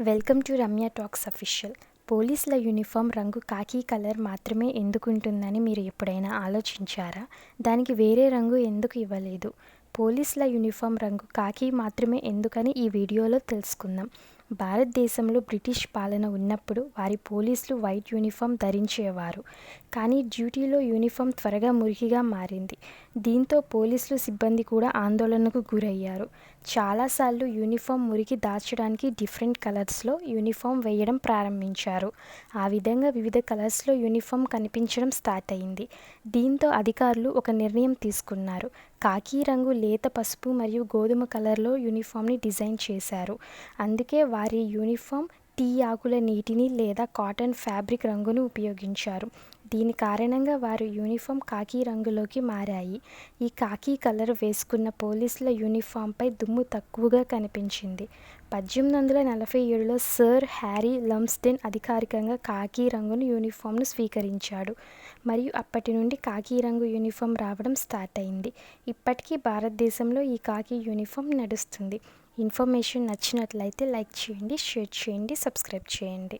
Welcome to Ramya talks official. పోలీసుల uniform రంగు కాకి కలర్ మాత్రమే ఎందుకుంటుందని మీరు ఎప్పుడైనా ఆలోచించారా? దానికి వేరే రంగు ఎందుకు ఇవ్వలేదు? పోలీసుల యూనిఫామ్ రంగు కాకి మాత్రమే ఎందుకని ఈ వీడియోలో తెలుసుకుందాం. భారతదేశంలో బ్రిటిష్ పాలన ఉన్నప్పుడు వారి పోలీసులు వైట్ యూనిఫామ్ ధరించేవారు. కానీ డ్యూటీలో యూనిఫామ్ త్వరగా మురికిగా మారింది. దీంతో పోలీసులు సిబ్బంది కూడా ఆందోళనకు గురయ్యారు. చాలాసార్లు యూనిఫామ్ మురికి దాచడానికి డిఫరెంట్ కలర్స్లో యూనిఫామ్ వేయడం ప్రారంభించారు. ఆ విధంగా వివిధ కలర్స్లో యూనిఫామ్ కనిపించడం స్టార్ట్ అయింది. దీంతో అధికారులు ఒక నిర్ణయం తీసుకున్నారు. కాకి రంగు లేత పసుపు మరియు గోధుమ కలర్లో యూనిఫామ్ని డిజైన్ చేశారు. అందుకే వారి యూనిఫామ్ టీ ఆకుల నీటిని లేదా కాటన్ ఫ్యాబ్రిక్ రంగును ఉపయోగించారు. దీని కారణంగా వారి యూనిఫామ్ కాకి రంగులోకి మారాయి. ఈ కాకి కలర్ వేసుకున్న పోలీసుల యూనిఫామ్పై దుమ్ము తక్కువగా కనిపించింది. పద్దెనిమిది వందల నలభై ఏడులో సర్ హ్యారీ లమ్స్డెన్ అధికారికంగా కాకి రంగును యూనిఫామ్ను స్వీకరించాడు. మరియు అప్పటి నుండి కాకి రంగు యూనిఫామ్ రావడం స్టార్ట్ అయింది. ఇప్పటికీ భారతదేశంలో ఈ కాకి యూనిఫామ్ నడుస్తుంది. ఇన్ఫర్మేషన్ నచ్చినట్లయితే లైక్ చేయండి షేర్ చేయండి సబ్స్క్రైబ్ చేయండి.